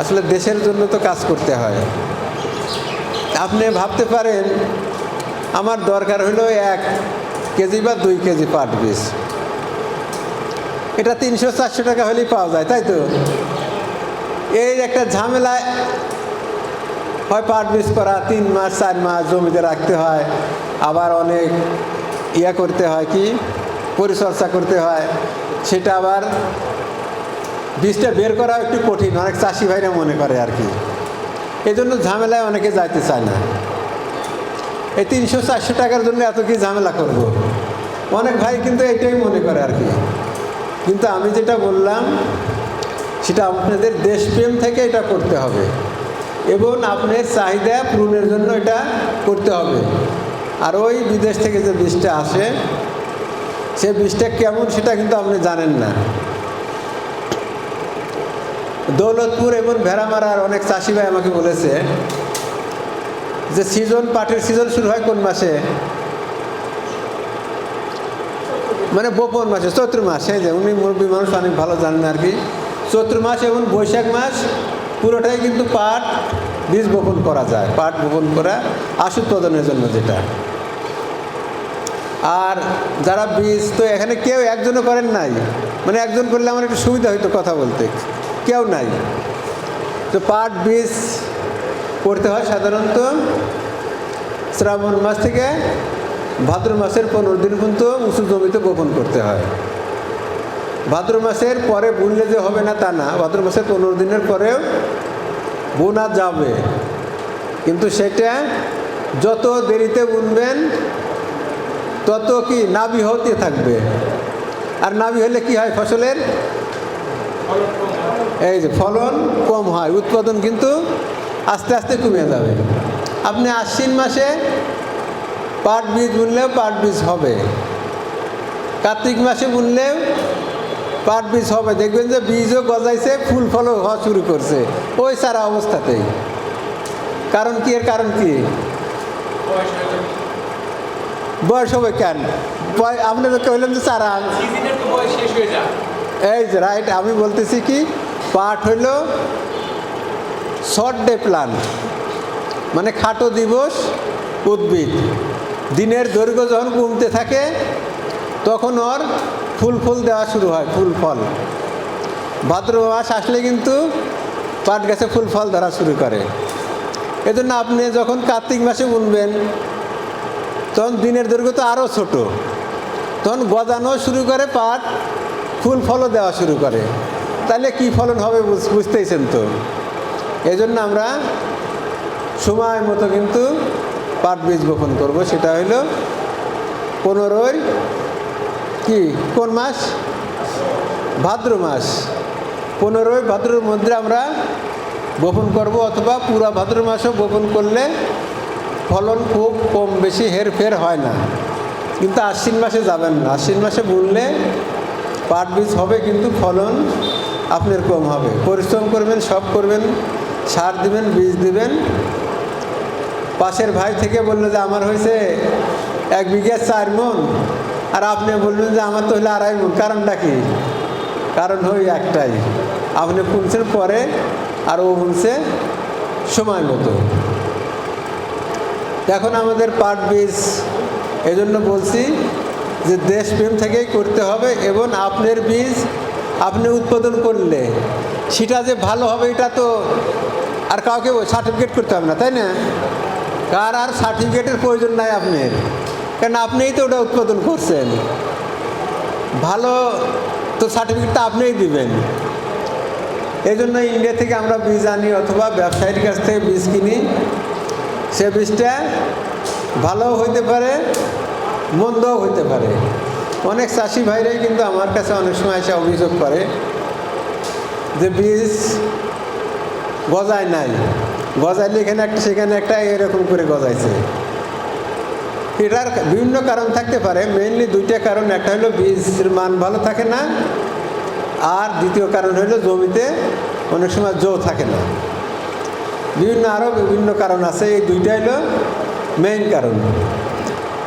আসলে দেশের জন্য তো কাজ করতে হয়। আপনি ভাবতে পারেন, আমার দরকার হলো এক কেজি বা দুই কেজি পাট বীজ। এটা তিনশো চারশো টাকা হলেই পাওয়া যায়, তাই তো? এই একটা ঝামেলায় হয় পাট বীজ করা, তিন মাস, চার মাস জমিতে রাখতে হয়, আবার অনেক ইয়া করতে হয় কি, পরিচর্যা করতে হয়, সেটা আবার বীজটা বের করা একটু কঠিন, অনেক চাষি ভাইরা মনে করে আর কি। এই জন্য ঝামেলায় অনেকে যাইতে চায় না। এই তিনশো চারশো টাকার জন্য এত কি ঝামেলা করব। অনেক ভাই কিন্তু এটাই মনে করে আর কি। কিন্তু আমি যেটা বললাম, সেটা আপনাদের দেশপ্রেম থেকে এটা করতে হবে। এবং আপনার চাহিদা পূরণের জন্য এটা করতে হবে। আর ওই বিদেশ থেকে যে বীজটা আসে, সে বীজটা কেমন সেটা কিন্তু আপনি জানেন না। দৌলতপুর এবং ভেড়ামারার অনেক চাষি ভাই আমাকে বলেছে যে সিজন পাটের সিজন শুরু হয় কোন মাসে? মানে বপন মাসে, চৈত্র মাস, এই যে উনি মুরব্বী মানুষ, অনেক ভালো জানেন আর কি। চৈত্র মাস এবং বৈশাখ মাস পুরোটাই কিন্তু পাট বীজ বপন করা যায়, পাট বপন করা আশু উৎপাদনের জন্য যেটা। আর যারা বীজ, তো এখানে কেউ একজনও করেন নাই। মানে একজন করলে আমার একটু সুবিধা হইতো কথা বলতে। কেউ নাই। তো পাট বীজ করতে হয় সাধারণত শ্রাবণ মাস থেকে ভাদ্র মাসের পনেরো দিন পর্যন্ত উঁচু জমিতে বপন করতে হয়। ভাদ্র মাসের পরে বুনলে যে হবে না তা না, ভাদ্র মাসের পনেরো দিনের পরেও বোনা যাবে। কিন্তু সেটা যত দেরিতে বুনবেন, তত কি নাবি হতে থাকবে। আর নাবি হলে কি হয় ফসলের? এই যে ফলন কম হয় উৎপাদন কিন্তু আস্তে আস্তে কমে যাবে। আপনি আশ্বিন মাসে পাট বীজ বুনলেও পাট বীজ হবে। কার্তিক মাসে বুনলেও পাট বীজ হবে। দেখবেন যে বীজও গজাইছে ফুল ফলও হওয়া শুরু করছে ওই সারা অবস্থাতেই। কারণ কি এর কারণ কি? বয়স হবে কেন? আপনি তো কইলেন যে যায় এই যে রাইট আমি বলতেছি কি পাট হইল শর্ট ডে প্লান্ট মানে খাটো দিবস উদ্ভিদ। দিনের দৈর্ঘ্য যখন কমতে থাকে, তখন ওর ফুল ফুল দেওয়া শুরু হয়, ফুল ফল। ভাদ্র মাস আসলে কিন্তু পাট গাছে ফুল ফল ধরা শুরু করে। এজন্য আপনি যখন কার্তিক মাসে বুনবেন, তখন দিনের দৈর্ঘ্য তো আরও ছোটো। তখন গজানো শুরু করে পাট, ফুল ফলও দেওয়া শুরু করে। তাহলে কি ফলন হবে বুঝ- বুঝতেইছেন তো? এই জন্য আমরা সময় মতো কিন্তু পাট বীজ বপন করব। সেটা হইল পনেরোই কি? কোন মাস? ভাদ্র মাস। পনেরোই ভাদ্রর মধ্যে আমরা বপন করব অথবা পুরা ভাদ্র মাসও বপন করলে ফলন খুব কম বেশি হেরফের হয় না। কিন্তু আশ্বিন মাসে যাবেন না। আশ্বিন মাসে বললে পাট বীজ হবে কিন্তু ফলন আপনার কম হবে। পরিশ্রম করবেন, সব করবেন, সার দিবেন, বীজ দিবেন। পাশের ভাই থেকে বলল যে, আমার হয়েছে এক বিঘা চার মন। আর আপনি বললেন যে, আমার তো হলে আড়াই মন। কারণটা কি? কারণ হই একটাই। আপনি বুনছেন পরে, আর ও বুনছে সময় মতো। এখন আমাদের পাট বীজ, এজন্য বলছি যে, দেশপ্রেম থেকেই করতে হবে এবং আপনার বীজ আপনি উৎপাদন করলে, সেটা যে ভালো হবে, এটা তো আর কাউকে সার্টিফিকেট করতে হবে না, তাই না? কার আর সার্টিফিকেটের প্রয়োজন নাই আপনার। কারণ আপনিই তো ওটা উৎপাদন করছেন। ভালো তো সার্টিফিকেটটা আপনিই দিবেন। এই জন্য ইন্ডিয়া থেকে আমরা বীজ আনি অথবা ব্যবসায়ীর কাছ থেকে বীজ কিনি। সে বীজটা ভালোও হইতে পারে, মন্দও হইতে পারে। অনেক চাষি ভাইরাই কিন্তু আমার কাছে অনেক সময় এসে অভিযোগ করে যে বীজ গজায় নাই। গজাইলে এখানে একটা, সেখানে একটা এরকম করে গজাইছে। এটার বিভিন্ন কারণ থাকতে পারে মেইনলি দুইটা কারণ। একটা হলো বীজের মান ভালো থাকে না, আর দ্বিতীয় কারণ হলো জমিতে অনেক সময় জো থাকে না। বিভিন্ন আরও বিভিন্ন কারণ আছে, এই দুইটাই হলো মেইন কারণ।